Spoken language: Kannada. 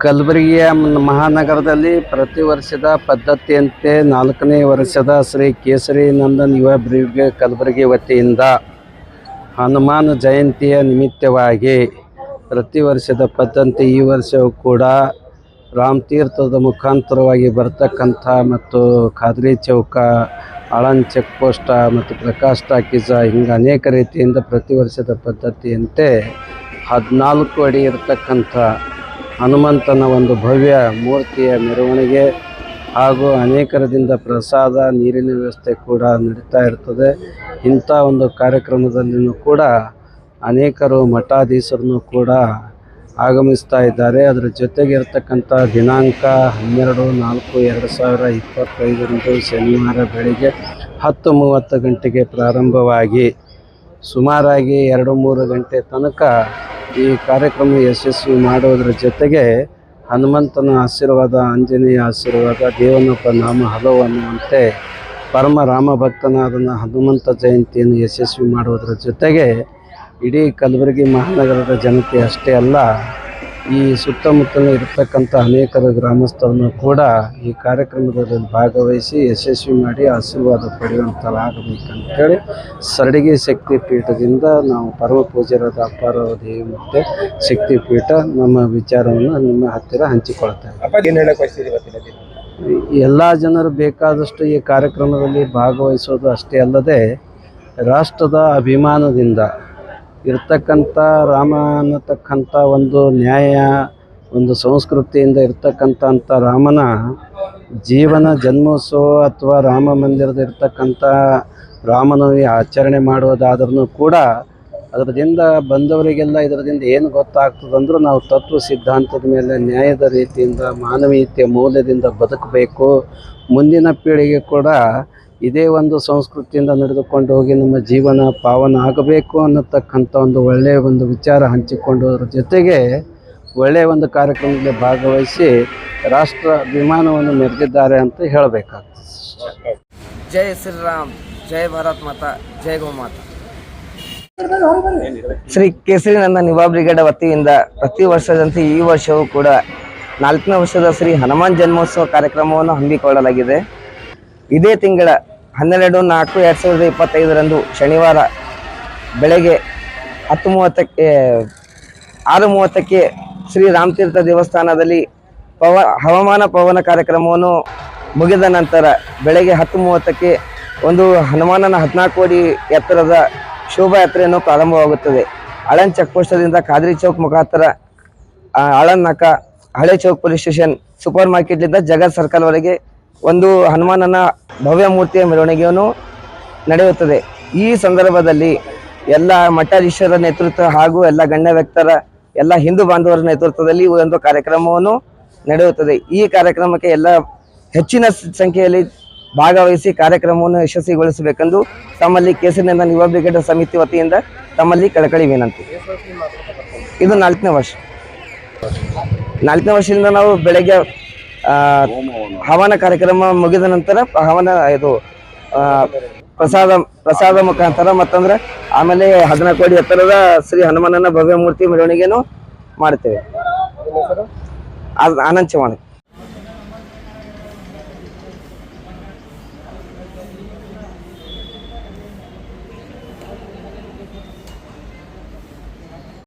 ಕಲಬುರಗಿಯ ಮಹಾನಗರದಲ್ಲಿ ಪ್ರತಿ ವರ್ಷದ ಪದ್ಧತಿಯಂತೆ ನಾಲ್ಕನೇ ವರ್ಷದ ಶ್ರೀ ಕೇಸರಿ ನಂದನ್ ಯುವ ಬ್ರಿಗ್ ಕಲಬುರಗಿ ವತಿಯಿಂದ ಹನುಮಾನ್ ಜಯಂತಿಯ ನಿಮಿತ್ತವಾಗಿ ಪ್ರತಿ ವರ್ಷದ ಪದ್ಧತಿ ಈ ವರ್ಷವೂ ಕೂಡ ರಾಮತೀರ್ಥದ ಮುಖಾಂತರವಾಗಿ ಬರ್ತಕ್ಕಂಥ ಮತ್ತು ಖಾದ್ರಿ ಚೌಕ ಆಳನ್ ಚೆಕ್ ಪೋಸ್ಟ ಮತ್ತು ಪ್ರಕಾಶ್ ಟಾಕೀಸ ಹಿಂಗೆ ಅನೇಕ ರೀತಿಯಿಂದ ಪ್ರತಿ ವರ್ಷದ ಪದ್ಧತಿಯಂತೆ ಹದಿನಾಲ್ಕು ಅಡಿ ಇರತಕ್ಕಂಥ ಹನುಮಂತನ ಒಂದು ಭವ್ಯ ಮೂರ್ತಿಯ ಮೆರವಣಿಗೆ ಹಾಗೂ ಅನೇಕರದಿಂದ ಪ್ರಸಾದ, ನೀರಿನ ವ್ಯವಸ್ಥೆ ಕೂಡ ನಡೀತಾ ಇರ್ತದೆ. ಇಂಥ ಒಂದು ಕಾರ್ಯಕ್ರಮದಲ್ಲಿಯೂ ಕೂಡ ಅನೇಕರು ಮಠಾಧೀಶರನ್ನು ಕೂಡ ಆಗಮಿಸ್ತಾ ಇದ್ದಾರೆ. ಅದರ ಜೊತೆಗೆ ಇರತಕ್ಕಂಥ ದಿನಾಂಕ ಹನ್ನೆರಡು, ನಾಲ್ಕು, ಎರಡು ಸಾವಿರ ಇಪ್ಪತ್ತೈದರಂದು ಶನಿವಾರ ಬೆಳಿಗ್ಗೆ ಹತ್ತು ಮೂವತ್ತು ಗಂಟೆಗೆ ಪ್ರಾರಂಭವಾಗಿ ಸುಮಾರಾಗಿ ಎರಡು ಮೂರು ಗಂಟೆ ತನಕ ಈ ಕಾರ್ಯಕ್ರಮ ಯಶಸ್ವಿ ಮಾಡುವುದರ ಜೊತೆಗೆ ಹನುಮಂತನ ಆಶೀರ್ವಾದ, ಆಂಜನೇಯ ಆಶೀರ್ವಾದ ದೇವನಪ್ಪ ನಾಮ ಹಲವು ಅನ್ನುವಂತೆ ಪರಮ ರಾಮ ಭಕ್ತನಾದನ ಹನುಮಂತ ಜಯಂತಿಯನ್ನು ಯಶಸ್ವಿ ಮಾಡುವುದರ ಜೊತೆಗೆ ಇಡೀ ಕಲಬುರಗಿ ಮಹಾನಗರದ ಜನತೆ ಅಷ್ಟೇ ಅಲ್ಲ ಈ ಸುತ್ತಮುತ್ತಲ ಇರತಕ್ಕಂಥ ಅನೇಕರು ಗ್ರಾಮಸ್ಥರನ್ನು ಕೂಡ ಈ ಕಾರ್ಯಕ್ರಮದಲ್ಲಿ ಭಾಗವಹಿಸಿ ಯಶಸ್ವಿ ಮಾಡಿ ಆಶೀರ್ವಾದ ಪಡೆಯುವಂಥರಾಗಬೇಕಂತೇಳಿ ಸರಡಿಗೆ ಶಕ್ತಿ ಪೀಠದಿಂದ ನಾವು ಪರಮ ಪೂಜಾರದ ಅಪಾರ ದೇವಿ ಮತ್ತು ಶಕ್ತಿ ಪೀಠ ನಮ್ಮ ವಿಚಾರವನ್ನು ನಿಮ್ಮ ಹತ್ತಿರ ಹಂಚಿಕೊಳ್ತೇವೆ ಎಲ್ಲ ಜನರು ಬೇಕಾದಷ್ಟು ಈ ಕಾರ್ಯಕ್ರಮದಲ್ಲಿ ಭಾಗವಹಿಸೋದು ಅಷ್ಟೇ ಅಲ್ಲದೆ ರಾಷ್ಟ್ರದ ಅಭಿಮಾನದಿಂದ ಇರ್ತಕ್ಕಂಥ ರಾಮ ಅನ್ನತಕ್ಕಂಥ ಒಂದು ನ್ಯಾಯ, ಒಂದು ಸಂಸ್ಕೃತಿಯಿಂದ ಇರ್ತಕ್ಕಂಥ ಅಂಥ ರಾಮನ ಜೀವನ, ಜನ್ಮೋತ್ಸವ ಅಥವಾ ರಾಮ ಮಂದಿರದ ಇರ್ತಕ್ಕಂಥ ರಾಮನ ಆಚರಣೆ ಮಾಡುವುದಾದ್ರೂ ಕೂಡ ಅದರದಿಂದ ಬಂದವರಿಗೆಲ್ಲ ಇದರದಿಂದ ಏನು ಗೊತ್ತಾಗ್ತದಂದ್ರೆ ನಾವು ತತ್ವ ಸಿದ್ಧಾಂತದ ಮೇಲೆ ನ್ಯಾಯದ ರೀತಿಯಿಂದ ಮಾನವೀಯತೆಯ ಮೌಲ್ಯದಿಂದ ಬದುಕಬೇಕು. ಮುಂದಿನ ಪೀಳಿಗೆ ಕೂಡ ಇದೇ ಒಂದು ಸಂಸ್ಕೃತಿಯಿಂದ ನಡೆದುಕೊಂಡು ಹೋಗಿ ನಮ್ಮ ಜೀವನ ಪಾವನ ಆಗಬೇಕು ಅನ್ನತಕ್ಕಂಥ ಒಂದು ಒಳ್ಳೆಯ ಒಂದು ವಿಚಾರ ಹಂಚಿಕೊಂಡೋದ್ರ ಜೊತೆಗೆ ಒಳ್ಳೆಯ ಒಂದು ಕಾರ್ಯಕ್ರಮದಲ್ಲಿ ಭಾಗವಹಿಸಿ ರಾಷ್ಟ್ರ ಅಭಿಮಾನವನ್ನು ಮೆರೆದಿದ್ದಾರೆ ಅಂತ ಹೇಳಬೇಕಾಗ್ತದೆ. ಜೈ ಶ್ರೀರಾಮ್ ಜೈ ಭಾರತ್ ಮಾತಾ ಜೈ ಗೋ ಮಾತಾ. ಶ್ರೀ ಕೇಸರಿ ನಂದ ಯುವ ಬ್ರಿಗೇಡ್ ವತಿಯಿಂದ ಪ್ರತಿ ವರ್ಷದಂತೆ ಈ ವರ್ಷವೂ ಕೂಡ ನಾಲ್ಕನೇ ವರ್ಷದ ಶ್ರೀ ಹನುಮಾನ್ ಜನ್ಮೋತ್ಸವ ಕಾರ್ಯಕ್ರಮವನ್ನು ಹಮ್ಮಿಕೊಳ್ಳಲಾಗಿದೆ. ಇದೇ ತಿಂಗಳ ಹನ್ನೆರಡು ನಾಲ್ಕು ಎರಡು ಸಾವಿರದ ಇಪ್ಪತ್ತೈದರಂದು ಶನಿವಾರ ಬೆಳಗ್ಗೆ ಹತ್ತು ಮೂವತ್ತಕ್ಕೆ ಆರು ಮೂವತ್ತಕ್ಕೆ ಶ್ರೀ ರಾಮತೀರ್ಥ ದೇವಸ್ಥಾನದಲ್ಲಿ ಪವ, ಹವಾಮಾನ ಪವನ ಕಾರ್ಯಕ್ರಮವನ್ನು ಮುಗಿದ ನಂತರ ಬೆಳಗ್ಗೆ ಹತ್ತು ಮೂವತ್ತಕ್ಕೆ ಒಂದು ಹನುಮಾನನ ಹದಿನಾಲ್ಕು ಅಡಿ ಎತ್ತರದ ಶೋಭಾಯಾತ್ರೆಯನ್ನು ಪ್ರಾರಂಭವಾಗುತ್ತದೆ. ಅಳನ್ ಚೆಕ್ಪೋಸ್ಟ್ದಿಂದ ಖಾದ್ರಿ ಚೌಕ್ ಮುಖಾಂತರ ಅಳನ್ ನಕ ಹಳೆ ಚೌಕ್ ಪೊಲೀಸ್ ಸ್ಟೇಷನ್ ಸೂಪರ್ ಮಾರ್ಕೆಟ್ನಿಂದ ಜಗತ್ ಸರ್ಕಲ್ವರೆಗೆ ಒಂದು ಹನುಮಾನನ ಭವ್ಯ ಮೂರ್ತಿಯ ಮೆರವಣಿಗೆಯನ್ನು ನಡೆಯುತ್ತದೆ. ಈ ಸಂದರ್ಭದಲ್ಲಿ ಎಲ್ಲ ಮಠಾಧೀಶರ ನೇತೃತ್ವ ಹಾಗೂ ಎಲ್ಲ ಗಣ್ಯ ವ್ಯಕ್ತರ, ಎಲ್ಲ ಹಿಂದೂ ಬಾಂಧವರ ನೇತೃತ್ವದಲ್ಲಿ ಒಂದು ಕಾರ್ಯಕ್ರಮವನ್ನು ನಡೆಯುತ್ತದೆ. ಈ ಕಾರ್ಯಕ್ರಮಕ್ಕೆ ಎಲ್ಲ ಹೆಚ್ಚಿನ ಸಂಖ್ಯೆಯಲ್ಲಿ ಭಾಗವಹಿಸಿ ಕಾರ್ಯಕ್ರಮವನ್ನು ಯಶಸ್ವಿಗೊಳಿಸಬೇಕೆಂದು ತಮ್ಮಲ್ಲಿ ಕೇಸರಿನಿಂದ ಯುವ ಬ್ರಿಗೇಡ್ ಸಮಿತಿ ವತಿಯಿಂದ ತಮ್ಮಲ್ಲಿ ಕಳಕಳಿ ವಿನಂತಿ. ಇದು ನಾಲ್ಕನೇ ವರ್ಷ. ನಾಲ್ಕನೇ ವರ್ಷದಿಂದ ನಾವು ಬೆಳಗ್ಗೆ ಹವನ ಕಾರ್ಯಕ್ರಮ ಮುಗಿದ ನಂತರ ಹವನ ಇದು ಪ್ರಸಾದ ಪ್ರಸಾದ ಮುಖಾಂತರ ಮತ್ತಂದ್ರೆ ಆಮೇಲೆ ಹದಿನಾಲ್ಕು ಕೋಟಿ ಎತ್ತರದ ಶ್ರೀ ಹನುಮಾನನ ಭವ್ಯ ಮೂರ್ತಿ ಮೆರವಣಿಗೆನು ಮಾಡ್ತೇವೆ. ಆನಂದ್ ಚವಾಣ್